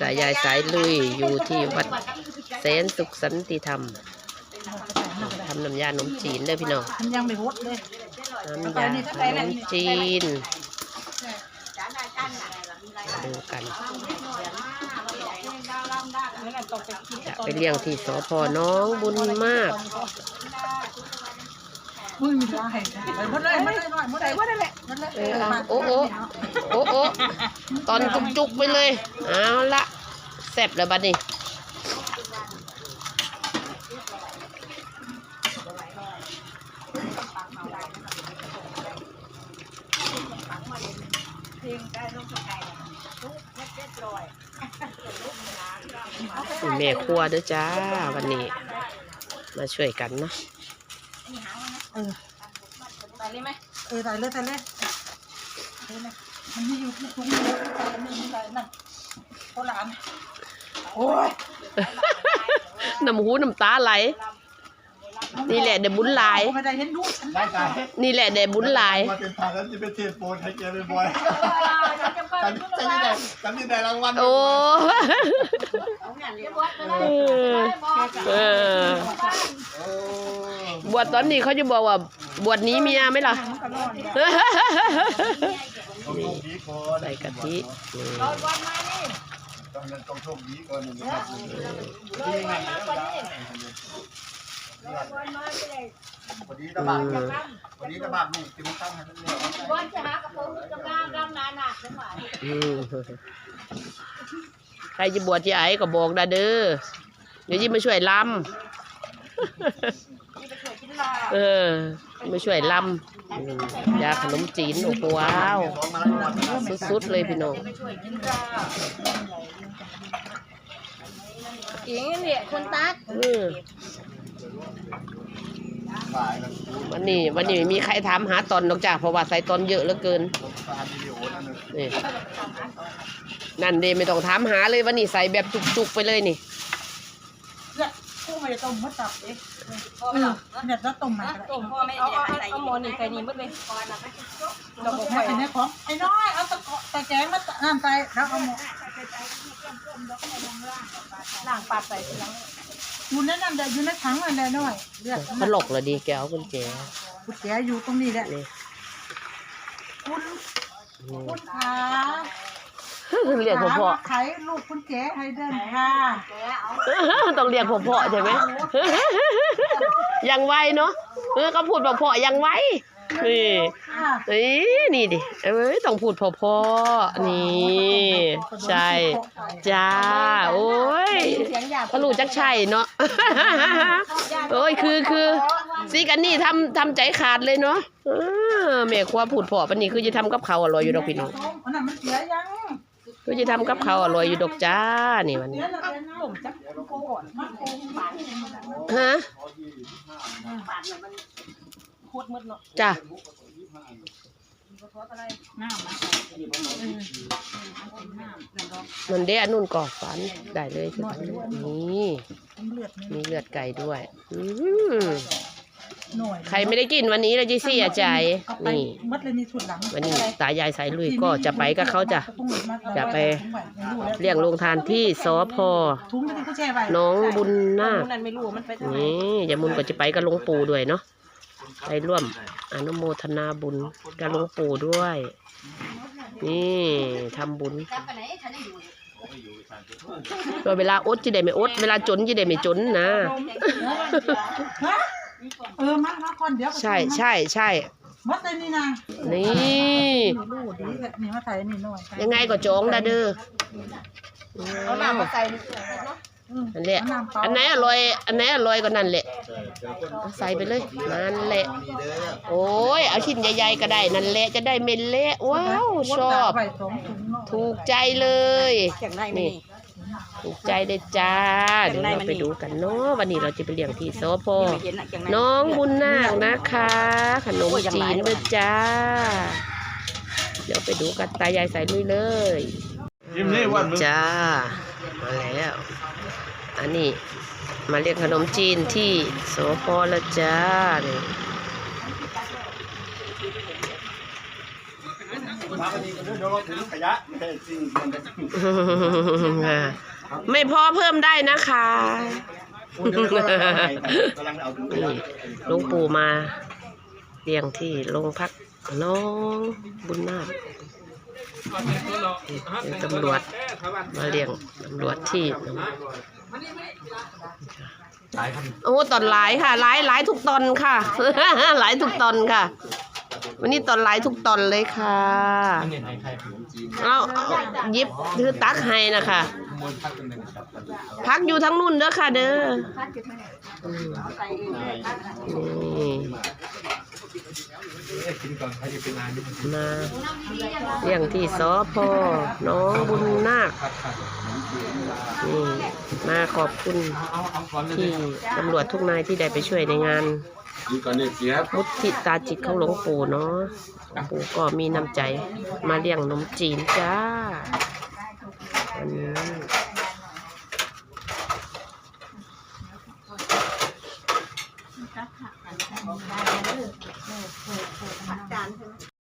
ตายายสายลุยอยู่ที่วัดแสนสุขสันติธรรมทำน้ำยาขนมจีนเด้อพี่น้องมันยังไม่หดเลยน้ำยาขนมจีนดูกัน จะไปเลี้ยงที่สพน้องบุญมาก มึงมีได้ไปหมดเลยหมดเลยหน่อยหมดเลยหมดเลยแหละหมดเลยเออเอาโอ้โอ้โอ้โอ้ตอนจุกๆไปเลยเอาละแซ่บแล้วบัดนี้แม่ครัวเด้อจ้าวันนี้ มาช่วยกันเนาะ เออใส่เลยไหมเออใส่เลยใส่เลยใส่เลยมันมีอยู่ที่ถุงเดียวใส่นี่ใส่นั่นโบราณโอ้ยน้ำหูน้ำตาไหล นี่แหละเดบุญหลาย ไม่ได้เห็นดูฉันได้ไงนี่แหละเดบุญหลายมาเป็นทางแล้วจะไปเทโฟนให้แกบ่อยๆกันจะได้กันที่ได้รางวัลโอ้เออเออโอ้ บวชตอนนี้เขาจะบอกว่าบวชหนี้เมียไหมล่ะต้องโชคดีก่อนใส่กะทินี่ต้องต้องโชคดีก่อนหนึ่งนะครับนี่ไงพอดีตะบากพอดีตะบากลูกจะมาตั้งให้มันเนี่ยอืมใครจะบวชที่ไอ้ก็บอกนะเด้อเดี๋ยวยิ่มาช่วยลำ เออ มาช่วยลำอืมยาขนมจีน โอ้โหว้าวร้องมาแล้ววันสุดๆเลยพี่น้องเก่งเนี่ยคนตัดเออบ่ายแล้ววันนี้วันนี้ไม่มีใครถามหาตอนนอกจากเพราะว่าใส่ตอนเยอะเหลือเกินลงตามวิดีโอนั่นเลยนี่นั่นเดไม่ต้องถามหาเลยวันนี้ใส่แบบจุกๆไปเลยนี่ เนี่ยคู่ไม่ได้ต้มมดตับเอ๊ะเออเนี่ยแล้วต้มมันก็ได้ต้มพ่อไม่เอาเอาเอาหมอนี่ใส่นี่หมดเลยเราบอกให้เป็นเนี่ยของไอ้น้อยเอาตะกะตะแกรงมานั่นใส่แล้วเอาหมดล้างปากใส่ทีหลังอยู่ในนั่นเดี๋ยวอยู่ในถังอันใดน้อยเลือดถลกเลยดีแกเอากุญแจกุญแจอยู่ตรงนี้แหละนี่คุณอืมคุณขา เรียกพ่อพ่อไขลูกกุญแจให้เดินค่ะต้องเรียกพ่อพ่อใช่ไหมยังไวเนาะเออก็พูดพ่อพ่อยังไวนี่ค่ะเอ้ยนี่ดิเอ้ยต้องพูดพ่อพ่อนี่ใช่จ้าโอ้ยเสียงหยาบก็รู้จักใช่เนาะโอ้ยคือคือซีกันนี่ทำทำใจขาดเลยเนาะเออแม่ครัวพูดพ่อปันนี้คือจะทำกับเขาวอร่อยอยู่ดอกพี่น้องอันนั้นมันเสียยัง คือจะทำกับเขาวอร่อยอยู่ดอกจ้านี่วันนี้ยแล้วเสียนะผมจับก่อนฮะจ้าน้ำนะมันได้อันนู่นก่อฝันได้เลยคือฝันนี่มันเลือดนี่มีเลือดไก่ด้วย อืม หน่วยใครไม่ได้กินวันนี้เลยจิซี่อาใจายเอาไปนี่ มัดเลยนี่ชุดหลังวันนี้ตายายสายลุยก็จะไปกับเขาจ้ะจะไปเลี้ยงโรงทานที่สพถุงที่เขาแช่ไว้น้องบุญนาค นั่นไม่รู้มันไปทางไหน นี่ยายมุนก็จะไปกับหลวงปู่ด้วยเนาะไปร่วมอนุโมทนาบุญกับหลวงปู่ด้วย นี่ทำบุญก็เวลาอดจะได้ไม่อด เวลาจนจะได้ไม่จนนะ ฮะ เออมามาก่อนเดี๋ยวใช่ใช่ใช่มัดเลยนี่นางนี่ดูดีแบบนี่มาใส่นี่หน่อยยังไงก็จองนะเด้อเอาน้ำมาใส่อันแหละอันไหนอร่อย อันไหนอร่อยก็นั่นแหละเอาใส่ไปเลย นั่นแหละดีเด้อโอ้ย เอาชิ้นใหญ่ๆก็ได้ นั่นแหละ จะได้เม็นเละ ว้าว ชอบใส่สองถุงเนาะถูกใจเลยเสียงในไม่นี่ ถูกใจเลยจ้าเดี๋ยวเราไปดูกันเนาะวันนี้เราจะไปเลี้ยงที่โซโพไม่เห็นอะเสียงในน้องบุญนาคนะคะ ขนมจีนเด้อจ้า เดี๋ยวไปดูกันตายายใส่ลุยเลยยิ้มนี่วันมึงจ้ามาแล้ว อันนี้มาเรียกขนมจีนที่โสพอแล้วจ้านี่ไปมาวันนี้ก็เดี๋ยวเราถึงขยะ ไม่ใช่จริงมันจะค่ะไม่พอเพิ่มได้นะคะคุณเดี๋ยวเรากำลังเอาถุงขนี่ยะหลวงปู่มาเลี้ยงที่โรงพักน้องบุญนาคเป็นตำรวจมาเลี้ยงตำรวจที่หลายพันโอ้ตอนหลายค่ะหลายหลายทุกตอนค่ะหลายทุกตอนค่ะ วันนี้ตอนหลายทุกตอนเลยค่ะอันนี้ให้ใครขนมจีนเอาเอาหยิบคือตักให้นะคะพักอยู่ทั้งนู่นเด้อค่ะ เด้อมนี่กินก่อย่างที่สพน้องบุญนาคนี่มาขอบคุณที่ตำรวจทุกนายที่ได้ไปช่วยในงาน กินก่อนเนี่ยเสียมุทิตาจิตของหลวงปู่เนาะหลวงปู่ก็มีน้ำใจมาเลี้ยงนมจีนจ้า